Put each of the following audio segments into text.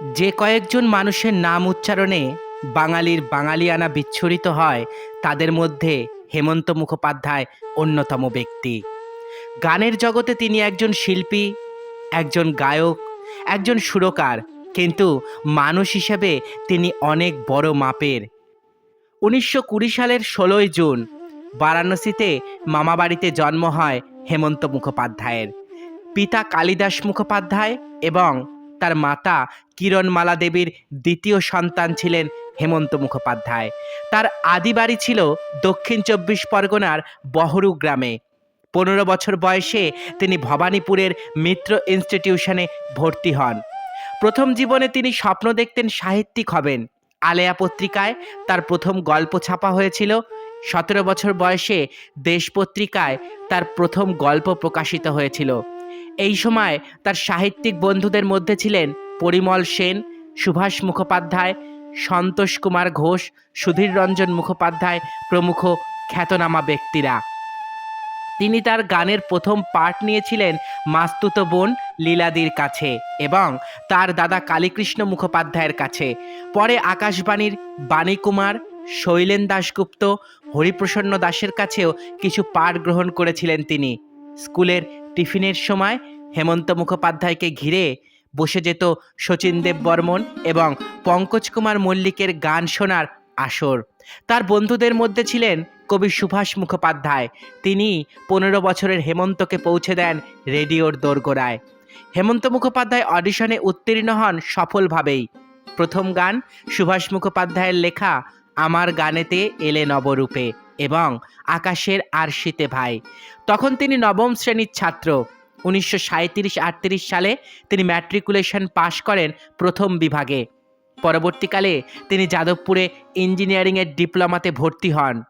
যে কয়েকজন মানুষের নাম উচ্চারণে বাঙালির বাঙালিয়ানা বিচ্ছুরিত হয়, তাদের মধ্যে হেমন্ত মুখোপাধ্যায় অন্যতম ব্যক্তি। গানের জগতে তিনি একজন শিল্পী, একজন গায়ক, একজন সুরকার, কিন্তু মানুষ হিসেবে তিনি অনেক বড় মাপের। উনিশশো কুড়ি সালের ষোলোই জুন বারাণসীতে মামাবাড়িতে জন্ম হয় হেমন্ত মুখোপাধ্যায়ের। পিতা কালিদাস মুখোপাধ্যায় এবং তার মাতা কিরণমালা দেবীর দ্বিতীয় সন্তান ছিলেন হেমন্ত মুখোপাধ্যায়। তার আদি বাড়ি ছিল দক্ষিণ চব্বিশ পরগনার বহরু গ্রামে। পনেরো বছর বয়সে তিনি ভবানীপুরের মিত্র ইনস্টিটিউশনে ভর্তি হন। প্রথম জীবনে তিনি স্বপ্ন দেখতেন সাহিত্যিক হবেন। আলেয়া পত্রিকায় তার প্রথম গল্প ছাপা হয়েছিল। সতেরো বছর বয়সে দেশ পত্রিকায় তার প্রথম গল্প প্রকাশিত হয়েছিল। এই সময় তার সাহিত্যিক বন্ধুদের মধ্যে ছিলেন পরিমল সেন, সুভাষ মুখোপাধ্যায়, সন্তোষ কুমার ঘোষ, সুধীর রঞ্জন মুখোপাধ্যায় প্রমুখ খ্যাতনামা ব্যক্তিরা। তিনি তার গানের প্রথম পাঠ নিয়েছিলেন মাস্তুত বোন লীলাদির কাছে এবং তার দাদা কালীকৃষ্ণ মুখোপাধ্যায়ের কাছে। পরে আকাশবাণীর বাণীকুমার, শৈলেন দাশগুপ্ত, হরিপ্রসন্ন দাসের কাছেও কিছু পাঠ গ্রহণ করেছিলেন তিনি। স্কুলের টিফিনের সময় হেমন্ত মুখোপাধ্যায়কে ঘিরে বসে যেত শচীন দেব বর্মন এবং পঙ্কজ কুমার মল্লিকের গান শোনার আসর। তার বন্ধুদের মধ্যে ছিলেন কবি সুভাষ মুখোপাধ্যায়। তিনি পনেরো বছরের হেমন্তকে পৌঁছে দেন রেডিওর দোরগোড়ায়। হেমন্ত মুখোপাধ্যায় অডিশনে উত্তীর্ণ হন সফলভাবেই। প্রথম গান সুভাষ মুখোপাধ্যায়ের লেখা, আমার গানেতে এলে নবরূপে। এবং আকাশের আরশিতে ভাই। তখন তিনি নবম শ্রেণির ছাত্র। উনিশশো সাঁত্রিশ আটত্রিশ সালে তিনি ম্যাট্রিকুলেশন পাশ করেন প্রথম বিভাগে। পরবর্তীকালে তিনি যাদবপুরে ইঞ্জিনিয়ারিংয়ের ডিপ্লোমাতে ভর্তি হন।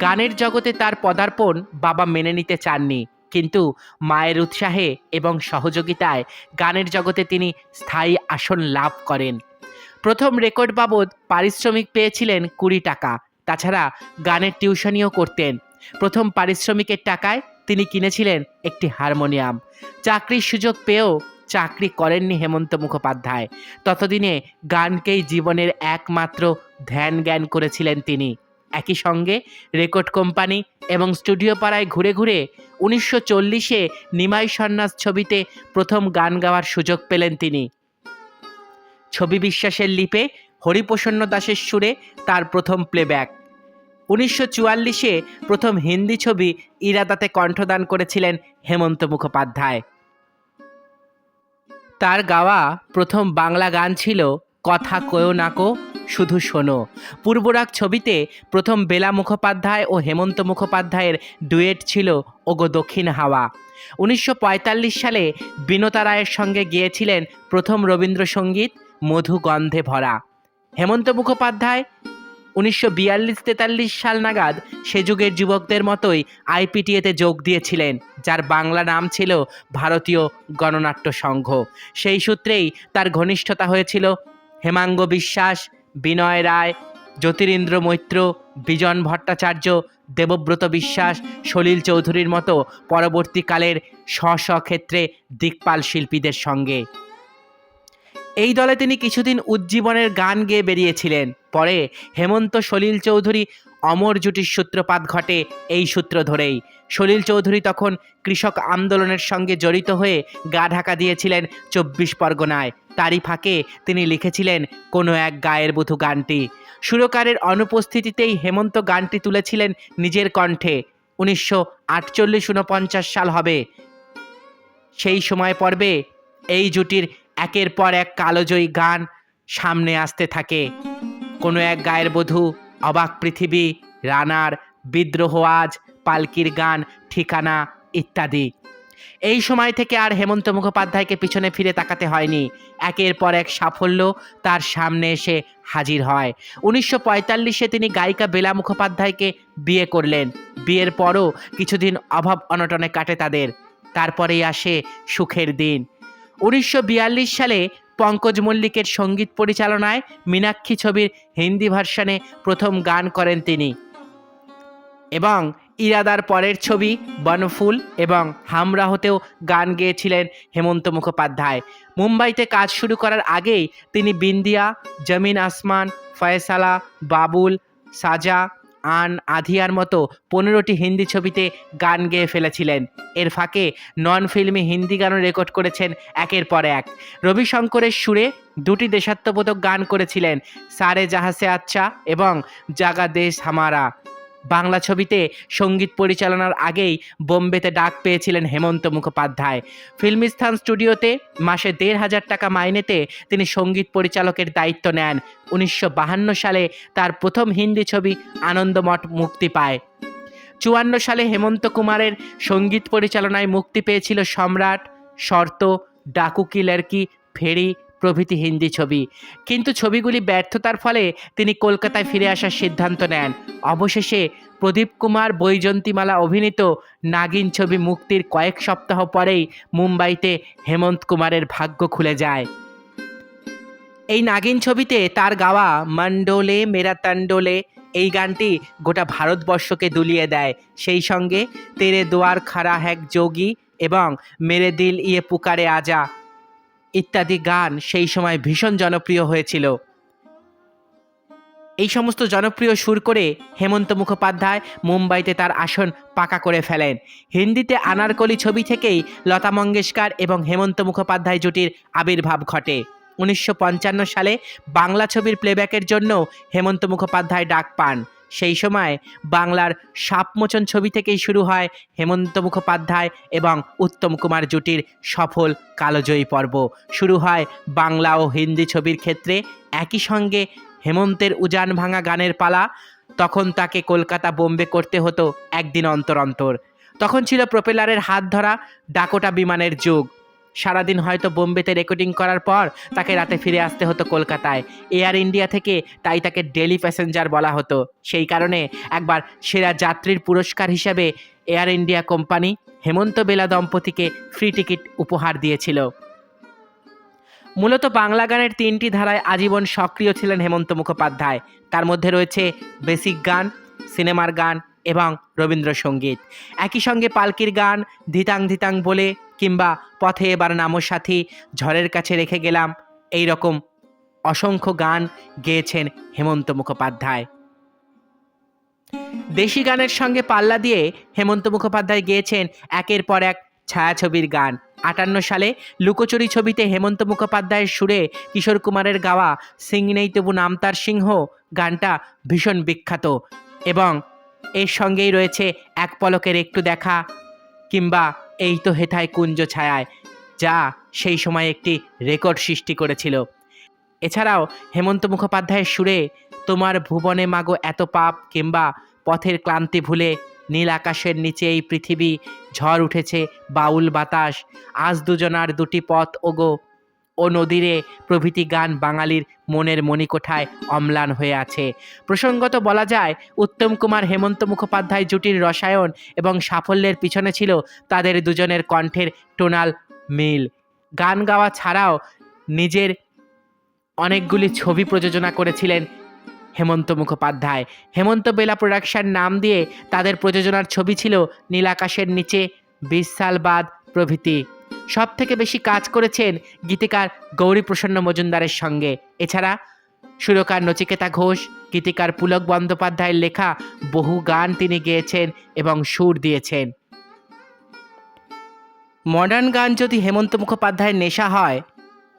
গানের জগতে তার পদার্পণ বাবা মেনে নিতে চাননি। কিন্তু মায়ের উৎসাহে এবং সহযোগিতায় গানের জগতে তিনি স্থায়ী আসন লাভ করেন। প্রথম রেকর্ড বাবদ পারিশ্রমিক পেয়েছিলেন কুড়ি টাকা। তাছাড়া গানের টিউশনিও করতেন। প্রথম পারিশ্রমিকের টাকায় তিনি কিনেছিলেন একটি হারমোনিয়াম। চাকরির সুযোগ পেয়েও চাকরি করেননি হেমন্ত মুখোপাধ্যায়। ততদিনে গানকেই জীবনের একমাত্র ধ্যান জ্ঞান করেছিলেন তিনি। একই সঙ্গে রেকর্ড কোম্পানি এবং স্টুডিও পাড়ায় ঘুরে ঘুরে উনিশশো চল্লিশে নিমাই সন্ন্যাস ছবিতে প্রথম গান গাওয়ার সুযোগ পেলেন তিনি। ছবি বিশ্বাসের লিপে হরিপ্রসন্ন দাসের সুরে তার প্রথম প্লেব্যাক উনিশশো চুয়াল্লিশে প্রথম হিন্দি ছবি ইরাদাতে কণ্ঠদান করেছিলেন হেমন্ত মুখোপাধ্যায়। তার গাওয়া প্রথম বাংলা গান ছিল কথা কয়ো নাকো শুধু শোনো পূর্বরাগ ছবিতে প্রথম বেলা মুখোপাধ্যায় ও হেমন্ত মুখোপাধ্যায়ের ডুয়েট ছিল ওগো দক্ষিণ হাওয়া উনিশশো পঁয়তাল্লিশ সালে বিনতা রায়ের সঙ্গে গিয়েছিলেন প্রথম রবীন্দ্রসঙ্গীত মধু গন্ধে ভরা হেমন্ত মুখোপাধ্যায় উনিশশো বিয়াল্লিশ তেতাল্লিশ সাল নাগাদ সে যুগের যুবকদের মতোই আইপিটিএতে যোগ দিয়েছিলেন, যার বাংলা নাম ছিল ভারতীয় গণনাট্য সংঘ। সেই সূত্রেই তার ঘনিষ্ঠতা হয়েছিল হেমাঙ্গ বিশ্বাস, বিনয় রায়, জ্যোতিরিন্দ্র মৈত্র, বিজন ভট্টাচার্য, দেবব্রত বিশ্বাস, সলিল চৌধুরীর মতো পরবর্তীকালের স্ব স্ব ক্ষেত্রে দিকপাল শিল্পীদের সঙ্গে। এই দলে তিনি কিছুদিন উজ্জীবনের গান গেয়ে বেরিয়েছিলেন। পরে হেমন্ত সলিল চৌধুরী অমর জুটির সূত্রপাত ঘটে এই সূত্র ধরেই। সলিল চৌধুরী তখন কৃষক আন্দোলনের সঙ্গে জড়িত হয়ে গা ঢাকা দিয়েছিলেন চব্বিশ পরগনায়। তারই ফাঁকে তিনি লিখেছিলেন কোনো এক গায়ের বধূ গানটি। সুরকারের অনুপস্থিতিতেই হেমন্ত গানটি তুলেছিলেন নিজের কণ্ঠে। উনিশশো আটচল্লিশ সাল হবে। সেই সময় পর্বে এই জুটির একের পর এক কালোজয়ী গান সামনে আসতে থাকে। কোনো এক গায়ের বধূ অবাক পৃথিবী, রানার, বিদ্রোহ আজ, পালকির গান, ঠিকানা ইত্যাদি। এই সময় থেকে আর হেমন্ত মুখোপাধ্যায়কে পিছনে ফিরে তাকাতে হয়নি। একের পর এক সাফল্য তার সামনে এসে হাজির হয়। উনিশশো পঁয়তাল্লিশে তিনি গায়িকা বেলা মুখোপাধ্যায়কে বিয়ে করলেন। বিয়ের পরও কিছুদিন অভাব অনটনে কাটে তাদের। তারপরেই আসে সুখের দিন। উনিশশো বিয়াল্লিশ সালে পঙ্কজ মল্লিকের সংগীত পরিচালনায় মীনাক্ষী ছবির হিন্দি ভার্সনে প্রথম গান করেন তিনি। এবং ইরাদার পরের ছবি বনফুল এবং হামরাহতেও গান গেয়েছিলেন হেমন্ত মুখোপাধ্যায়। মুম্বাইতে কাজ শুরু করার আগেই তিনি বিন্দিয়া, জমিন আসমান, ফয়সালা, বাবুল, সাজা আন আধিয়ার মতো পনেরোটি হিন্দি ছবিতে গান গেয়ে ফেলেছিলেন। এর ফাঁকে নন ফিল্মে হিন্দি গানও রেকর্ড করেছেন একের পর এক। রবিশঙ্করের সুরে দুটি দেশাত্মবোধক গান করেছিলেন সারে জাহাসে আচ্ছা এবং জাগা দেশ হামারা। বাংলা ছবিতে সংগীত পরিচালনার আগেই বোম্বেতে ডাক পেয়েছিলেন হেমন্ত মুখোপাধ্যায়। ফিল্মিস্থান স্টুডিওতে মাসে দেড় হাজার টাকা মাইনেতে তিনি সংগীত পরিচালকের দায়িত্ব নেন। উনিশশো সালে তার প্রথম হিন্দি ছবি আনন্দমঠ মুক্তি পায়। চুয়ান্ন সালে হেমন্ত কুমারের সংগীত পরিচালনায় মুক্তি পেয়েছিল সম্রাট, শর্ত, ডাকু কি ফেরি প্রভৃতি হিন্দি ছবি। কিন্তু ছবিগুলি ব্যর্থতার ফলে তিনি কলকাতায় ফিরে আসার সিদ্ধান্ত নেন। অবশেষে প্রদীপ কুমার বৈজন্তীমালা অভিনীত নাগিন ছবি মুক্তির কয়েক সপ্তাহ পরেই মুম্বাইতে হেমন্ত কুমারের ভাগ্য খুলে যায়। এই নাগিন ছবিতে তার গাওয়া মন্ডোলে, মেরা তান্ডোলে এই গানটি গোটা ভারতবর্ষকে দুলিয়ে দেয়। সেই সঙ্গে তেরে দোয়ার খারা হ্যাক যোগী এবং মেরে দিল ইয়ে পুকারে আজা ইত্যাদি গান সেই সময় ভীষণ জনপ্রিয় হয়েছিল। এই সমস্ত জনপ্রিয় সুর করে হেমন্ত মুখোপাধ্যায় মুম্বাইতে তার আসন পাকা করে ফেলেন। হিন্দিতে আনারকলি ছবি থেকেই লতা মঙ্গেশকর এবং হেমন্ত মুখোপাধ্যায় জুটির আবির্ভাব ঘটে। উনিশশো পঞ্চান্ন সালে বাংলা ছবির প্লেব্যাকের জন্য হেমন্ত মুখোপাধ্যায় ডাক পান। সেই সময় বাংলার সাপমোচন ছবি থেকেই শুরু হয় হেমন্ত মুখোপাধ্যায় এবং উত্তম কুমার জুটির সফল কালোজয়ী পর্ব। শুরু হয় বাংলা ও হিন্দি ছবির ক্ষেত্রে। একই সঙ্গে হেমন্তের উজান ভাঙা গানের পালা, তখন তাকে কলকাতা বোম্বে করতে হতো একদিন অন্তর অন্তর। তখন ছিল প্রপেলারের হাত ধরা, ডাকোটা বিমানের যুগ। সারাদিন হয়তো বোম্বেতে রেকর্ডিং করার পর তাকে রাতে ফিরে আসতে হতো কলকাতায়। এয়ার ইন্ডিয়া থেকে তাই তাকে ডেলি প্যাসেঞ্জার বলা হতো। সেই কারণে একবার সেরা যাত্রীর পুরস্কার হিসাবে Air India company Hemanta Bela দম্পতিকে free ticket উপহার দিয়েছিল। মূলত বাংলা গানের তিনটি ধারায় আজীবন সক্রিয় ছিলেন হেমন্ত মুখোপাধ্যায়। তার মধ্যে রয়েছে বেসিক গান, সিনেমার গান এবং রবীন্দ্রসঙ্গীত। একই সঙ্গে পালকির গান, ধিতাং ধিতাং বলে কিংবা পথে এবার নামো সাথী, ঝড়ের কাছে রেখে গেলাম। এই রকম অসংখ্য গান গেয়েছেন হেমন্ত মুখোপাধ্যায়। দেশি গানের সঙ্গে পাল্লা দিয়ে হেমন্ত মুখোপাধ্যায় গেয়েছেন একের পর এক ছায়াছবির গান। আটান্ন সালে লুকোচুরি ছবিতে হেমন্ত মুখোপাধ্যায়ের সুরে কিশোর কুমারের গাওয়া সিং নেই তবু নামতার সিংহ গানটা ভীষণ বিখ্যাত এবং এর সঙ্গেই রয়েছে এক পলকের একটু দেখা কিংবা এই তো হেথায় কুঞ্জ ছায়ায়, যা সেই সময় একটি রেকর্ড সৃষ্টি করেছিল। এছাড়াও হেমন্ত মুখোপাধ্যায়ের সুরে, তোমার ভুবনে মাগো এত পাপ কিংবা পথের ক্লান্তি ভুলে নীল আকাশের নিচে এই পৃথিবী ঝড় উঠেছে বাউল বাতাস, আজ দুজনার দুটি পথ ওগো। ও নদীরে প্রভৃতি গান বাঙালির মনের মণিকোঠায় অম্লান হয়ে আছে। প্রসঙ্গত বলা যায়, উত্তম কুমার হেমন্ত মুখোপাধ্যায় জুটির রসায়ন এবং সাফল্যের পিছনে ছিল তাদের দুজনের কণ্ঠের টোনাল মিল। গান গাওয়া ছাড়াও নিজের অনেকগুলি ছবি প্রযোজনা করেছিলেন হেমন্ত মুখোপাধ্যায়। হেমন্ত বেলা প্রোডাকশন নাম দিয়ে তাদের প্রযোজনার ছবি ছিল নীলাকাশের নিচে বিশ বাদ প্রভৃতি। সব থেকে বেশি কাজ করেছেন গীতিকার গৌরী প্রসন্ন মজুমদারের সঙ্গে। এছাড়া সুরকার নচিকেতা ঘোষ, গীতিকার পুলক বন্দ্যোপাধ্যায়ের লেখা বহু গান তিনি গেয়েছেন এবং সুর দিয়েছেন। মডার্ন গান যদি হেমন্ত মুখোপাধ্যায়ের নেশা হয়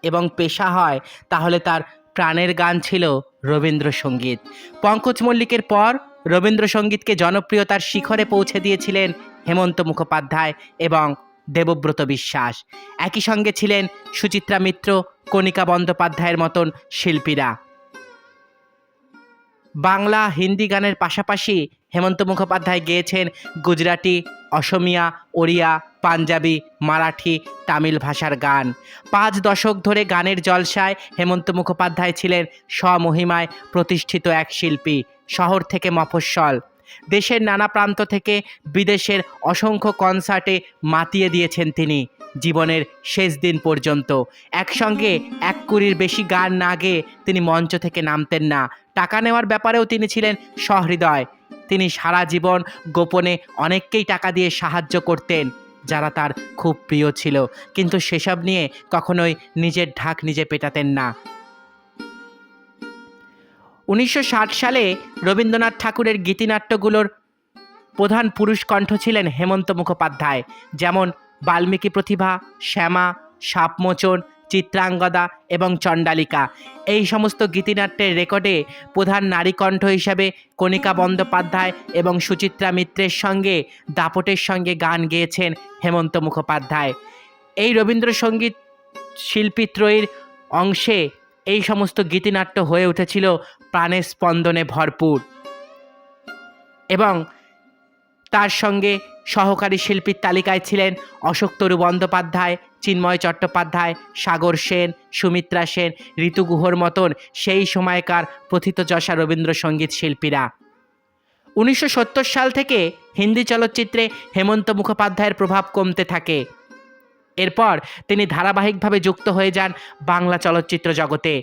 এবং পেশা হয়, তাহলে তার প্রাণের গান ছিল রবীন্দ্রসঙ্গীত। পঙ্কজ মল্লিকের পর রবীন্দ্রসঙ্গীতকে জনপ্রিয়তার শিখরে পৌঁছে দিয়েছিলেন হেমন্ত মুখোপাধ্যায় এবং দেবব্রত বিশ্বাস। একই সঙ্গে ছিলেন সুচিত্রা মিত্র, কণিকা বন্দ্যোপাধ্যায়ের মতন শিল্পীরা। বাংলা হিন্দি গানের পাশাপাশি হেমন্ত মুখোপাধ্যায় গেয়েছেন গুজরাটি, অসমিয়া, ওড়িয়া, পাঞ্জাবি, মারাঠি, তামিল ভাষার গান। পাঁচ দশক ধরে গানের জলসায় হেমন্ত মুখোপাধ্যায় ছিলেন স্বমহিমায় প্রতিষ্ঠিত এক শিল্পী, শহর থেকে মফস্বল। দেশের নানা প্রান্ত থেকে বিদেশের অসংখ্য কনসার্টে মাতিয়ে দিয়েছেন তিনি। জীবনের শেষ দিন পর্যন্ত। একসঙ্গে এক কুড়ির বেশি গান না গেয়ে তিনি মঞ্চ থেকে নামতেন না। টাকা নেওয়ার ব্যাপারেও তিনি ছিলেন সহৃদয়। তিনি সারা জীবন গোপনে অনেককেই টাকা দিয়ে সাহায্য করতেন, যারা তার খুব প্রিয় ছিল। কিন্তু সেসব নিয়ে কখনোই নিজের ঢাক নিজে পেটাতেন না। উনিশশো ষাট সালে রবীন্দ্রনাথ ঠাকুরের গীতিনাট্যগুলোর প্রধান পুরুষ কণ্ঠ ছিলেন হেমন্ত মুখোপাধ্যায়, যেমন বাল্মীকি প্রতিভা, শ্যামা, সাপমোচন, চিত্রাঙ্গদা এবং চণ্ডালিকা। এই সমস্ত গীতিনাট্যের রেকর্ডে প্রধান নারী কণ্ঠ হিসাবে কণিকা বন্দ্যোপাধ্যায় এবং সুচিত্রা মিত্রের সঙ্গে দাপটের সঙ্গে গান গেয়েছেন হেমন্ত মুখোপাধ্যায়। এই রবীন্দ্রসঙ্গীত শিল্পীত্রয়ীর অংশে এই সমস্ত গীতিনাট্য হয়ে উঠেছিল প্রাণের স্পন্দনে ভরপুর। এবং তার সঙ্গে সহকারী শিল্পীর তালিকায় ছিলেন অশোক তরু বন্দ্যোপাধ্যায়, চিন্ময় চট্টোপাধ্যায়, সাগর সেন, সুমিত্রা সেন, ঋতু গুহর মতন সেই সময়কার প্রথিতযশা রবীন্দ্রসঙ্গীত শিল্পীরা। উনিশশো সত্তর সাল থেকে হিন্দি চলচ্চিত্রে হেমন্ত মুখোপাধ্যায়ের প্রভাব কমতে থাকে। এরপর তিনি ধারাবাহিকভাবে যুক্ত হয়ে যান বাংলা চলচ্চিত্র জগতে।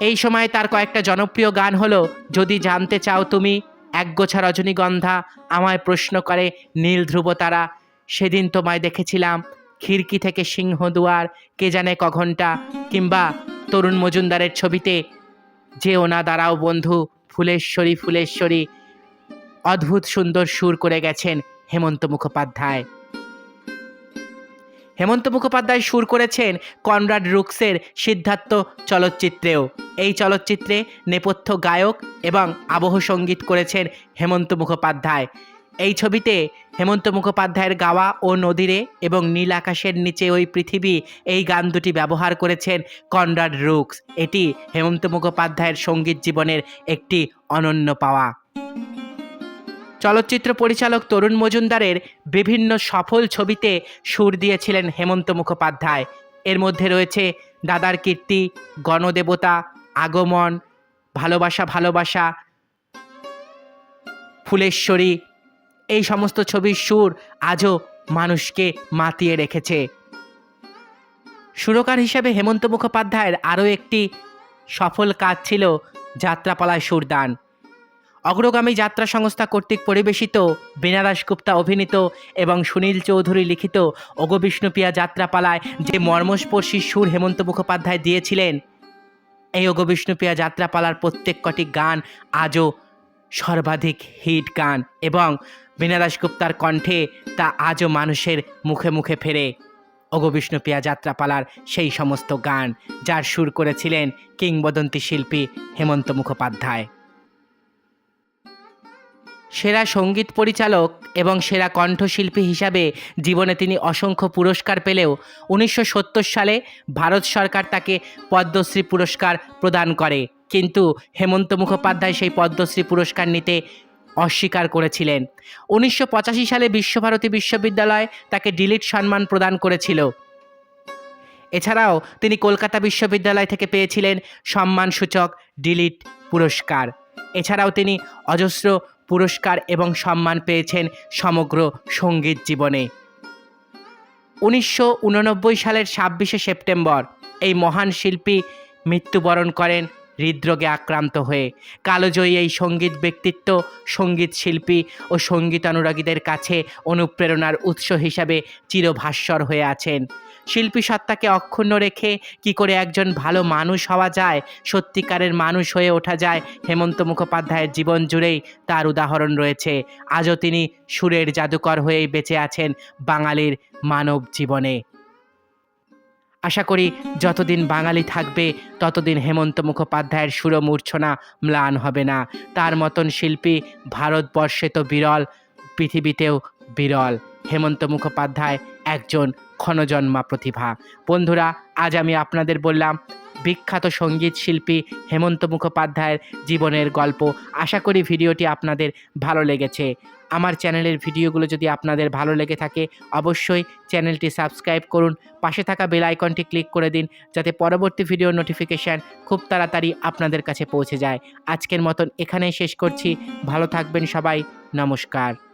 এই সময় তার কয়েকটা জনপ্রিয় গান হলো যদি জানতে চাও তুমি একগোছা রজনীগন্ধা আমায় প্রশ্ন করে নীল ধ্রুব তারা সেদিন তোমায় দেখেছিলাম খিড়কি থেকে সিংহ দুয়ার কে জানে ক ঘণ্টা কিংবা তরুণ মজুমদারের ছবিতে যে ওনা দাঁড়াও বন্ধু, ফুলেশ্বরী ফুলেশ্বরী অদ্ভুত সুন্দর সুর করে গেছেন হেমন্ত মুখোপাধ্যায় হেমন্ত মুখোপাধ্যায় সুর করেছেন কনরাড রুক্সের সিদ্ধার্থ চলচ্চিত্রেও। এই চলচ্চিত্রে নেপথ্য গায়ক এবং আবহ সংগীত করেছেন হেমন্ত মুখোপাধ্যায়। এই ছবিতে হেমন্ত মুখোপাধ্যায়ের গাওয়া ও নদীরে এবং নীল আকাশের নিচে ওই পৃথিবী এই গান দুটি ব্যবহার করেছেন কনরাড রুক্স। এটি হেমন্ত মুখোপাধ্যায়ের সংগীত জীবনের একটি অনন্য পাওয়া। চলচ্চিত্র পরিচালক তরুণ মজুমদারের বিভিন্ন সফল ছবিতে সুর দিয়েছিলেন হেমন্ত মুখোপাধ্যায়। এর মধ্যে রয়েছে দাদার কীর্তি, গণদেবতা, আগমন, ভালোবাসা ভালোবাসা, ফুলেশ্বরী, এই সমস্ত ছবির সুর আজও মানুষকে মাতিয়ে রেখেছে। সুরকার হিসেবে হেমন্ত মুখোপাধ্যায়ের আরও একটি সফল কাজ ছিল যাত্রাপালায় সুরদান। অগ্রগামী যাত্রা সংস্থা কর্তৃক পরিবেশিত বীণা দাশগুপ্তা অভিনীত এবং সুনীল চৌধুরী লিখিত অগো বিষ্ণুপ্রিয়া যাত্রাপালায় যে মর্মস্পর্শী সুর হেমন্ত মুখোপাধ্যায় দিয়েছিলেন, এই অগো বিষ্ণুপ্রিয়া যাত্রাপালার প্রত্যেক কটি গান আজও সর্বাধিক হিট গান এবং বীণা দাশগুপ্তার কণ্ঠে তা আজও মানুষের মুখে মুখে ফেরে। অগো বিষ্ণুপ্রিয়া যাত্রাপালার সেই সমস্ত গান যার সুর করেছিলেন কিংবদন্তি শিল্পী হেমন্ত মুখোপাধ্যায়। সেরা সংগীত পরিচালক এবং সেরা কণ্ঠশিল্পী হিসাবে জীবনে তিনি অসংখ্য পুরস্কার পেলেও উনিশশো সত্তর সালে ভারত সরকার তাকে পদ্মশ্রী পুরস্কার প্রদান করে। কিন্তু হেমন্ত মুখোপাধ্যায় সেই পদ্মশ্রী পুরস্কার নিতে অস্বীকার করেছিলেন। উনিশশো পঁচাশি সালে বিশ্বভারতী বিশ্ববিদ্যালয় তাকে ডিলিট সম্মান প্রদান করেছিল। এছাড়াও তিনি কলকাতা বিশ্ববিদ্যালয় থেকে পেয়েছিলেন সম্মানসূচক ডিলিট পুরস্কার। এছাড়াও তিনি অজস্র পুরস্কার এবং সম্মান পেয়েছেন সমগ্র সংগীত জীবনে। উনিশশো উননব্বই সালের ছাব্বিশে সেপ্টেম্বর এই মহান শিল্পী মৃত্যুবরণ করেন হৃদরোগে আক্রান্ত হয়ে। কালোজয়ী এই সংগীত ব্যক্তিত্ব, সংগীত শিল্পী ও সংগীত অনুরাগীদের কাছে অনুপ্রেরণার উৎস হিসাবে চিরভাস্বর হয়ে আছেন। শিল্পী সত্তাকে অক্ষুণ্ণ রেখে কি করে একজন ভালো মানুষ হওয়া যায়, সত্যিকারের মানুষ হয়ে ওঠা যায়, হেমন্ত মুখোপাধ্যায়ের জীবন জুড়েই তার উদাহরণ রয়েছে। আজও তিনি সুরের জাদুকর হয়েই বেঁচে আছেন বাঙালির মানব জীবনে। আশা করি যতদিন বাঙালি থাকবে, ততদিন হেমন্ত মুখোপাধ্যায়ের সুরমূর্ছনা ম্লান হবে না। তার মতন শিল্পী ভারতবর্ষে তো বিরল, পৃথিবীতেও বিরল। হেমন্ত মুখোপাধ্যায় একজন ক্ষণজন্মা প্রতিভা। বন্ধুরা, আজ আমি আপনাদের বললাম, বিখ্যাত সংগীত শিল্পী হেমন্ত মুখোপাধ্যায়ের জীবনের গল্প। আশা করি ভিডিওটি আপনাদের ভালো লেগেছে। আমার চ্যানেলের ভিডিওগুলো যদি আপনাদের ভালো লেগে থাকে, অবশ্যই চ্যানেলটি সাবস্ক্রাইব করুন। পাশে থাকা বেল আইকনটি ক্লিক করে দিন, যাতে পরবর্তী ভিডিও নোটিফিকেশান খুব তাড়াতাড়ি আপনাদের কাছে পৌঁছে যায়। আজকের মতন এখানেই শেষ করছি। ভালো থাকবেন সবাই। নমস্কার।